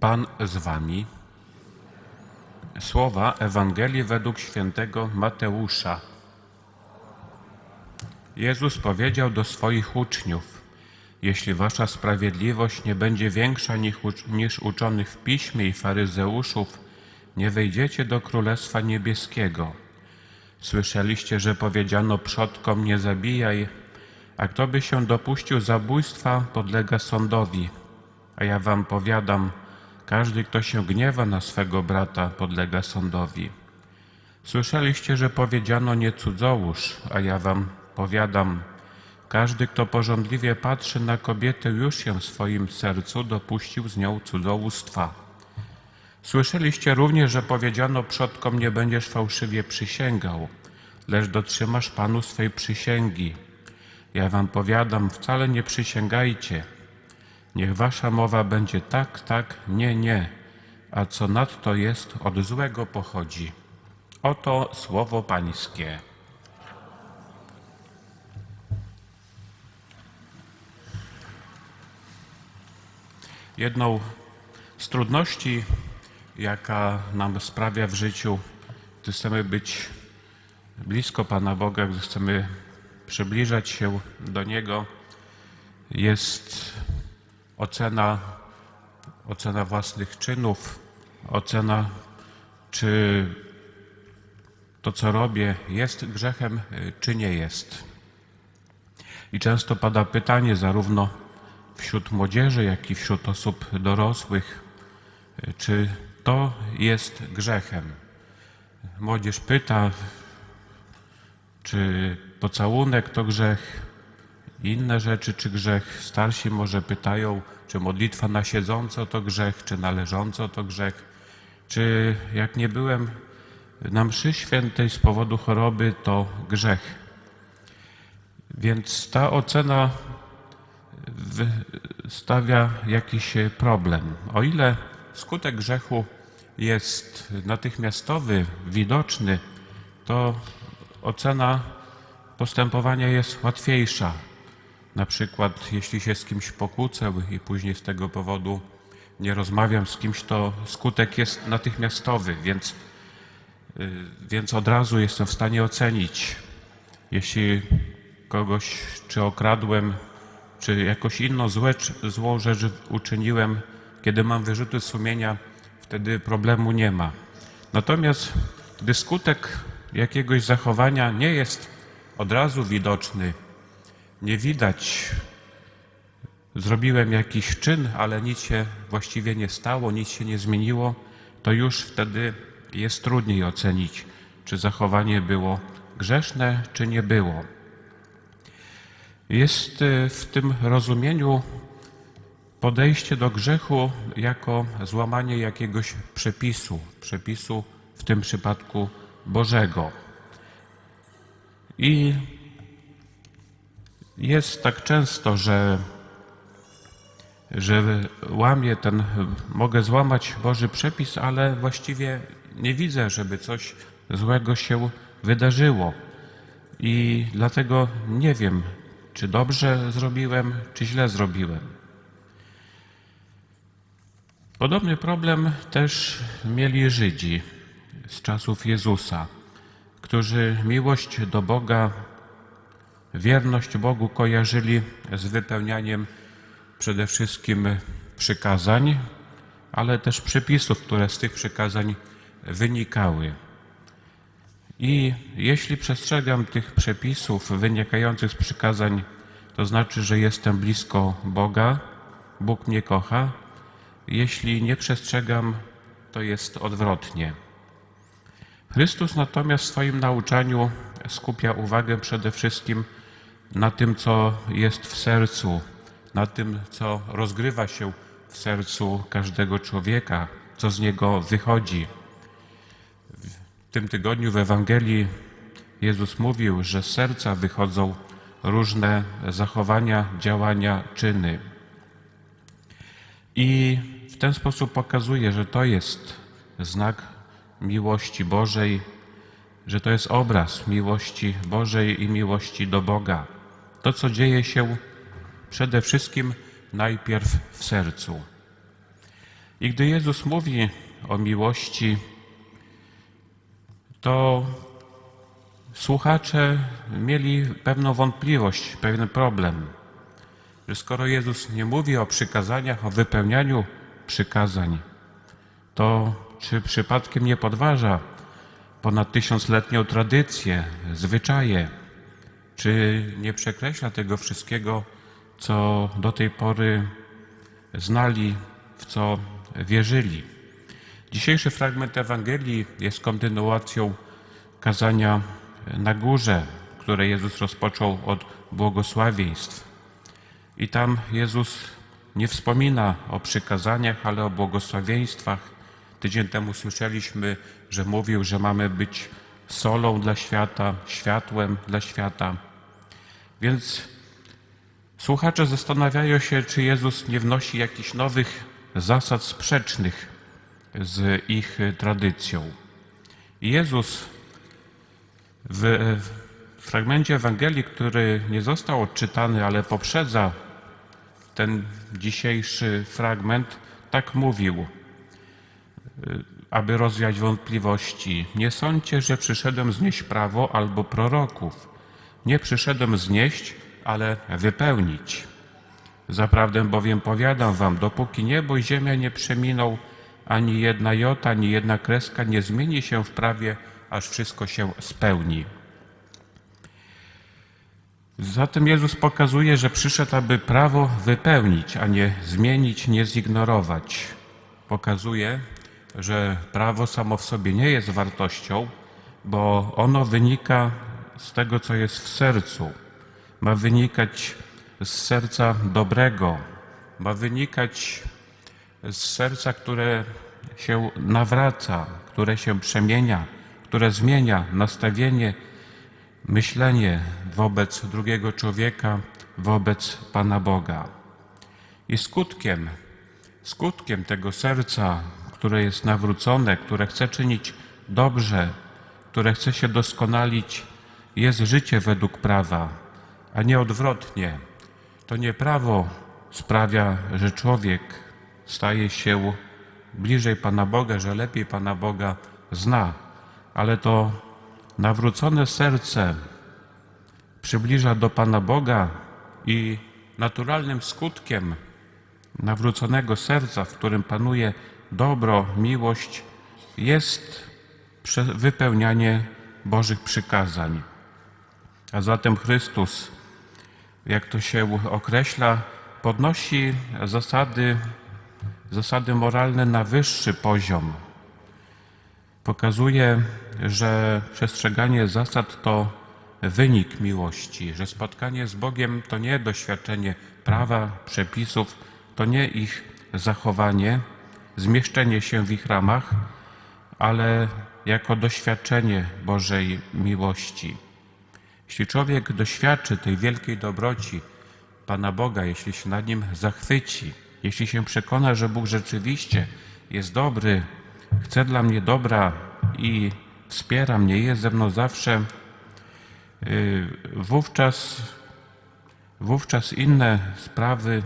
Pan z wami. Słowa Ewangelii według świętego Mateusza. Jezus powiedział do swoich uczniów: Jeśli wasza sprawiedliwość nie będzie większa niż, ucz- niż uczonych w piśmie i faryzeuszów, nie wejdziecie do Królestwa Niebieskiego. Słyszeliście, że powiedziano przodkom: Nie zabijaj, a kto by się dopuścił zabójstwa, podlega sądowi. A ja wam powiadam, każdy, kto się gniewa na swego brata, podlega sądowi. Słyszeliście, że powiedziano nie cudzołóż, a ja wam powiadam, każdy, kto porządliwie patrzy na kobietę, już się w swoim sercu dopuścił z nią cudzołóstwa. Słyszeliście również, że powiedziano przodkom nie będziesz fałszywie przysięgał, lecz dotrzymasz Panu swej przysięgi. Ja wam powiadam, wcale nie przysięgajcie. Niech wasza mowa będzie tak, tak, nie, nie, a co nadto jest, od złego pochodzi. Oto słowo Pańskie. Jedną z trudności, jaka nam sprawia w życiu, gdy chcemy być blisko Pana Boga, gdy chcemy przybliżać się do Niego, jest ocena, ocena własnych czynów, ocena, czy to, co robię, jest grzechem, czy nie jest. I często pada pytanie zarówno wśród młodzieży, jak i wśród osób dorosłych, czy to jest grzechem. Młodzież pyta, czy pocałunek to grzech, inne rzeczy czy grzech. Starsi może pytają, czy modlitwa na siedząco to grzech, czy na leżąco to grzech, czy jak nie byłem na mszy świętej z powodu choroby, to grzech. Więc ta ocena stawia jakiś problem. O ile skutek grzechu jest natychmiastowy, widoczny, to ocena postępowania jest łatwiejsza. Na przykład, jeśli się z kimś pokłócę i później z tego powodu nie rozmawiam z kimś, to skutek jest natychmiastowy, więc, y, więc od razu jestem w stanie ocenić, jeśli kogoś czy okradłem, czy jakoś inną złe, złą rzecz uczyniłem, kiedy mam wyrzuty sumienia, wtedy problemu nie ma. Natomiast gdy skutek jakiegoś zachowania nie jest od razu widoczny, nie widać, zrobiłem jakiś czyn, ale nic się właściwie nie stało, nic się nie zmieniło, to już wtedy jest trudniej ocenić, czy zachowanie było grzeszne, czy nie było. Jest y, w tym rozumieniu podejście do grzechu jako złamanie jakiegoś przepisu, przepisu w tym przypadku Bożego. I jest tak często, że, że łamię ten, mogę złamać Boży przepis, ale właściwie nie widzę, żeby coś złego się wydarzyło. I dlatego nie wiem, czy dobrze zrobiłem, czy źle zrobiłem. Podobny problem też mieli Żydzi z czasów Jezusa, którzy miłość do Boga, wierność Bogu kojarzyli z wypełnianiem przede wszystkim przykazań, ale też przepisów, które z tych przykazań wynikały. I jeśli przestrzegam tych przepisów wynikających z przykazań, to znaczy, że jestem blisko Boga, Bóg mnie kocha. Jeśli nie przestrzegam, to jest odwrotnie. Chrystus natomiast w swoim nauczaniu skupia uwagę przede wszystkim na tym, co jest w sercu, na tym, co rozgrywa się w sercu każdego człowieka, co z niego wychodzi. W tym tygodniu w Ewangelii Jezus mówił, że z serca wychodzą różne zachowania, działania, czyny. I w ten sposób pokazuje, że to jest znak miłości Bożej, że to jest obraz miłości Bożej i miłości do Boga. To, co dzieje się przede wszystkim najpierw w sercu. I gdy Jezus mówi o miłości, to słuchacze mieli pewną wątpliwość, pewien problem, że skoro Jezus nie mówi o przykazaniach, o wypełnianiu przykazań, to czy przypadkiem nie podważa ponad tysiącletnią tradycję, zwyczaje, czy nie przekreśla tego wszystkiego, co do tej pory znali, w co wierzyli. Dzisiejszy fragment Ewangelii jest kontynuacją kazania na górze, które Jezus rozpoczął od błogosławieństw. I tam Jezus nie wspomina o przykazaniach, ale o błogosławieństwach. Tydzień temu słyszeliśmy, że mówił, że mamy być solą dla świata, światłem dla świata. Więc słuchacze zastanawiają się, czy Jezus nie wnosi jakichś nowych zasad sprzecznych z ich tradycją. Jezus w fragmencie Ewangelii, który nie został odczytany, ale poprzedza ten dzisiejszy fragment, tak mówił, aby rozwiać wątpliwości. Nie sądźcie, że przyszedłem znieść prawo albo proroków. Nie przyszedłem znieść, ale wypełnić. Zaprawdę bowiem powiadam wam, dopóki niebo i ziemia nie przeminą, ani jedna jota, ani jedna kreska nie zmieni się w prawie, aż wszystko się spełni. Zatem Jezus pokazuje, że przyszedł, aby prawo wypełnić, a nie zmienić, nie zignorować. Pokazuje, że prawo samo w sobie nie jest wartością, bo ono wynika z tego, co jest w sercu. Ma wynikać z serca dobrego, ma wynikać z serca, które się nawraca, które się przemienia, które zmienia nastawienie, myślenie wobec drugiego człowieka, wobec Pana Boga. I skutkiem, skutkiem tego serca, które jest nawrócone, które chce czynić dobrze, które chce się doskonalić, jest życie według prawa, a nie odwrotnie. To nie prawo sprawia, że człowiek staje się bliżej Pana Boga, że lepiej Pana Boga zna, ale to nawrócone serce przybliża do Pana Boga i naturalnym skutkiem nawróconego serca, w którym panuje dobro, miłość, jest wypełnianie Bożych przykazań. A zatem Chrystus, jak to się określa, podnosi zasady, zasady moralne na wyższy poziom. Pokazuje, że przestrzeganie zasad to wynik miłości, że spotkanie z Bogiem to nie doświadczenie prawa, przepisów, to nie ich zachowanie, zmieszczenie się w ich ramach, ale jako doświadczenie Bożej miłości. Jeśli człowiek doświadczy tej wielkiej dobroci Pana Boga, jeśli się nad nim zachwyci, jeśli się przekona, że Bóg rzeczywiście jest dobry, chce dla mnie dobra i wspiera mnie, jest ze mną zawsze, yy, wówczas, wówczas inne sprawy,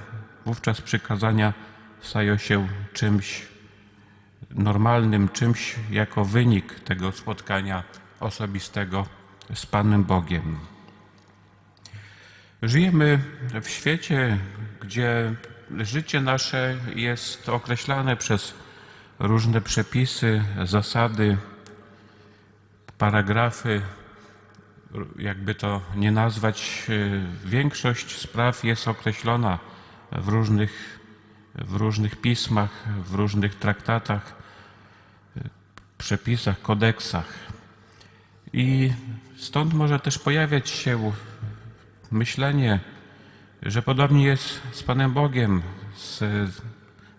wówczas przykazania stają się czymś normalnym, czymś jako wynik tego spotkania osobistego z Panem Bogiem. Żyjemy w świecie, gdzie życie nasze jest określane przez różne przepisy, zasady, paragrafy, jakby to nie nazwać, większość spraw jest określona w różnych, w różnych pismach, w różnych traktatach, przepisach, kodeksach. I stąd może też pojawiać się myślenie, że podobnie jest z Panem Bogiem, z,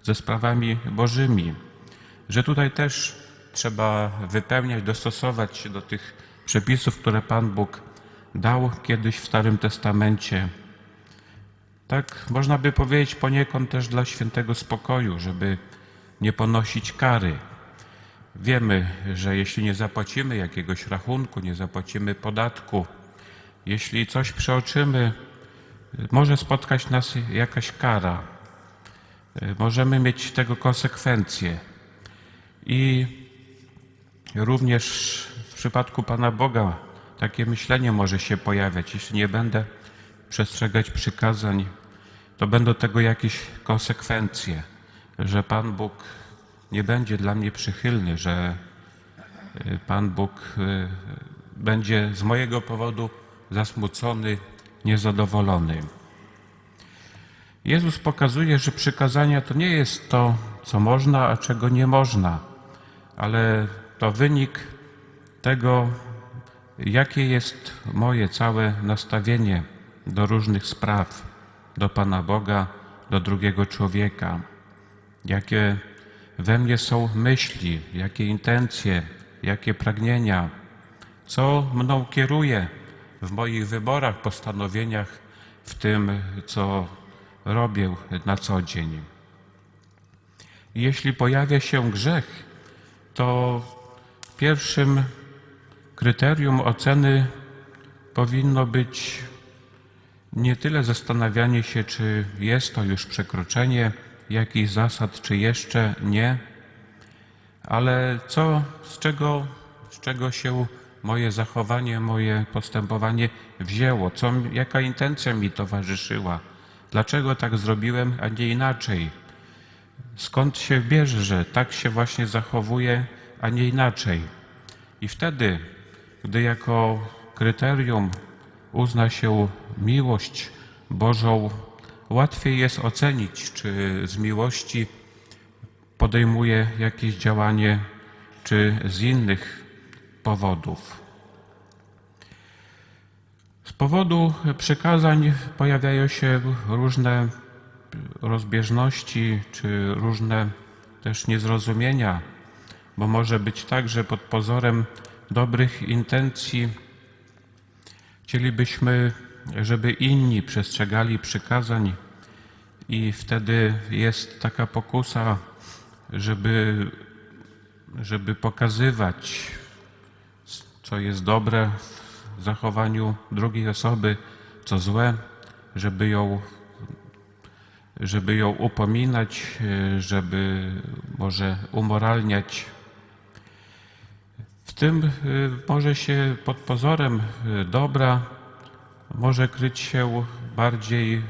ze sprawami Bożymi, że tutaj też trzeba wypełniać, dostosować się do tych przepisów, które Pan Bóg dał kiedyś w Starym Testamencie. Tak można by powiedzieć poniekąd też dla świętego spokoju, żeby nie ponosić kary. Wiemy, że jeśli nie zapłacimy jakiegoś rachunku, nie zapłacimy podatku, jeśli coś przeoczymy, może spotkać nas jakaś kara. możemy mieć tego konsekwencje. I również w przypadku Pana Boga takie myślenie może się pojawiać. Jeśli nie będę przestrzegać przykazań, to będą tego jakieś konsekwencje, że Pan Bóg nie będzie dla mnie przychylny, że y, Pan Bóg y, będzie z mojego powodu zasmucony, niezadowolony. Jezus pokazuje, że przykazania to nie jest to, co można, a czego nie można, ale to wynik tego, jakie jest moje całe nastawienie do różnych spraw, do Pana Boga, do drugiego człowieka, jakie we mnie są myśli, jakie intencje, jakie pragnienia, co mną kieruje w moich wyborach, postanowieniach, w tym, co robię na co dzień. Jeśli pojawia się grzech, to pierwszym kryterium oceny powinno być nie tyle zastanawianie się, czy jest to już przekroczenie jakichś zasad, czy jeszcze nie, ale co, z czego, z czego się moje zachowanie, moje postępowanie wzięło, co, jaka intencja mi towarzyszyła, dlaczego tak zrobiłem, a nie inaczej. Skąd się bierze, że tak się właśnie zachowuje, a nie inaczej. I wtedy, gdy jako kryterium uzna się miłość Bożą, łatwiej jest ocenić, czy z miłości podejmuje jakieś działanie, czy z innych powodów. Z powodu przykazań pojawiają się różne rozbieżności, czy różne też niezrozumienia, bo może być tak, że pod pozorem dobrych intencji chcielibyśmy, żeby inni przestrzegali przykazań, i wtedy jest taka pokusa, żeby, żeby pokazywać, co jest dobre w zachowaniu drugiej osoby, co złe, żeby ją, żeby ją upominać, żeby może umoralniać. W tym y, może się pod pozorem y, dobra może kryć się bardziej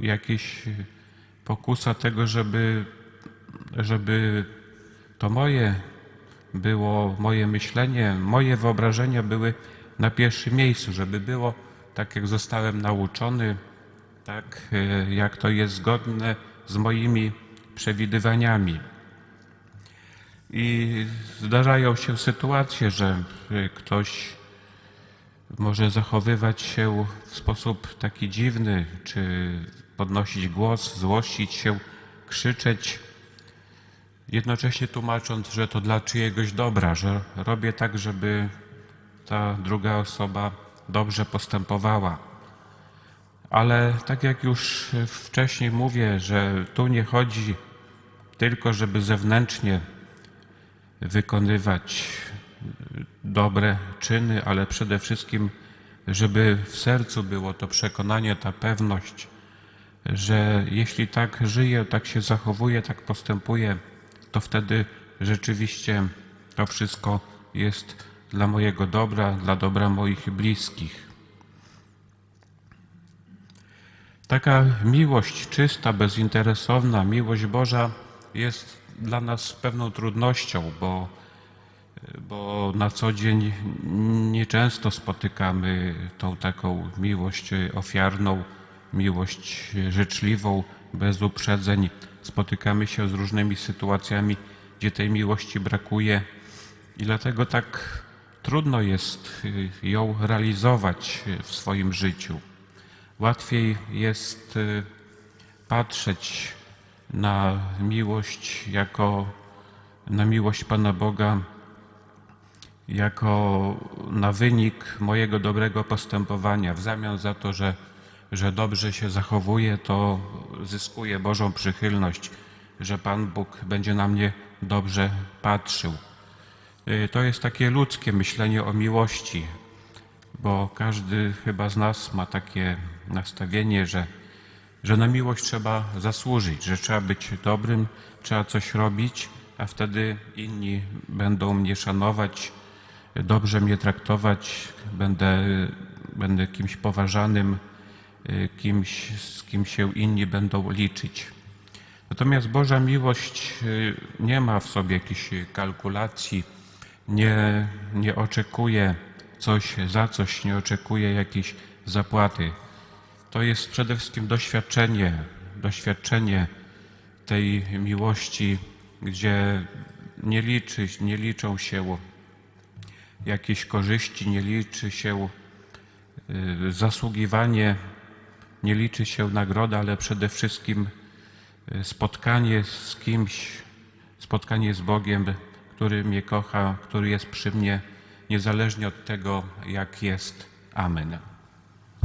jakieś pokusa tego, żeby, żeby to moje było, moje myślenie, moje wyobrażenia były na pierwszym miejscu, żeby było tak, jak zostałem nauczony, tak, e, jak to jest zgodne z moimi przewidywaniami. I zdarzają się sytuacje, że e, ktoś może zachowywać się w sposób taki dziwny, czy podnosić głos, złościć się, krzyczeć, jednocześnie tłumacząc, że to dla czyjegoś dobra, że robię tak, żeby ta druga osoba dobrze postępowała. Ale tak jak już wcześniej mówię, że tu nie chodzi tylko, żeby zewnętrznie wykonywać dobre czyny, ale przede wszystkim, żeby w sercu było to przekonanie, ta pewność, że jeśli tak żyję, tak się zachowuję, tak postępuję, to wtedy rzeczywiście to wszystko jest dla mojego dobra, dla dobra moich bliskich. Taka miłość czysta, bezinteresowna, miłość Boża jest dla nas pewną trudnością, bo, bo na co dzień nieczęsto spotykamy tą taką miłość ofiarną, miłość życzliwą, bez uprzedzeń. Spotykamy się z różnymi sytuacjami, gdzie tej miłości brakuje i dlatego tak trudno jest y, ją realizować w swoim życiu. Łatwiej jest y, patrzeć na miłość jako na miłość Pana Boga jako na wynik mojego dobrego postępowania w zamian za to, że że dobrze się zachowuję, to zyskuję Bożą przychylność, że Pan Bóg będzie na mnie dobrze patrzył. Y, to jest takie ludzkie myślenie o miłości, bo każdy chyba z nas ma takie nastawienie, że, że na miłość trzeba zasłużyć, że trzeba być dobrym, trzeba coś robić, a wtedy inni będą mnie szanować, dobrze mnie traktować, będę, będę kimś poważanym, kimś, z kim się inni będą liczyć. Natomiast Boża miłość y, nie ma w sobie jakichś kalkulacji, nie, nie oczekuje coś za coś, nie oczekuje jakiejś zapłaty. To jest przede wszystkim doświadczenie, doświadczenie tej miłości, gdzie nie, liczy, nie liczą się jakieś korzyści, nie liczy się y, zasługiwanie, nie liczy się nagroda, ale przede wszystkim y, spotkanie z kimś, spotkanie z Bogiem, który mnie kocha, który jest przy mnie, niezależnie od tego, jak jest. Amen.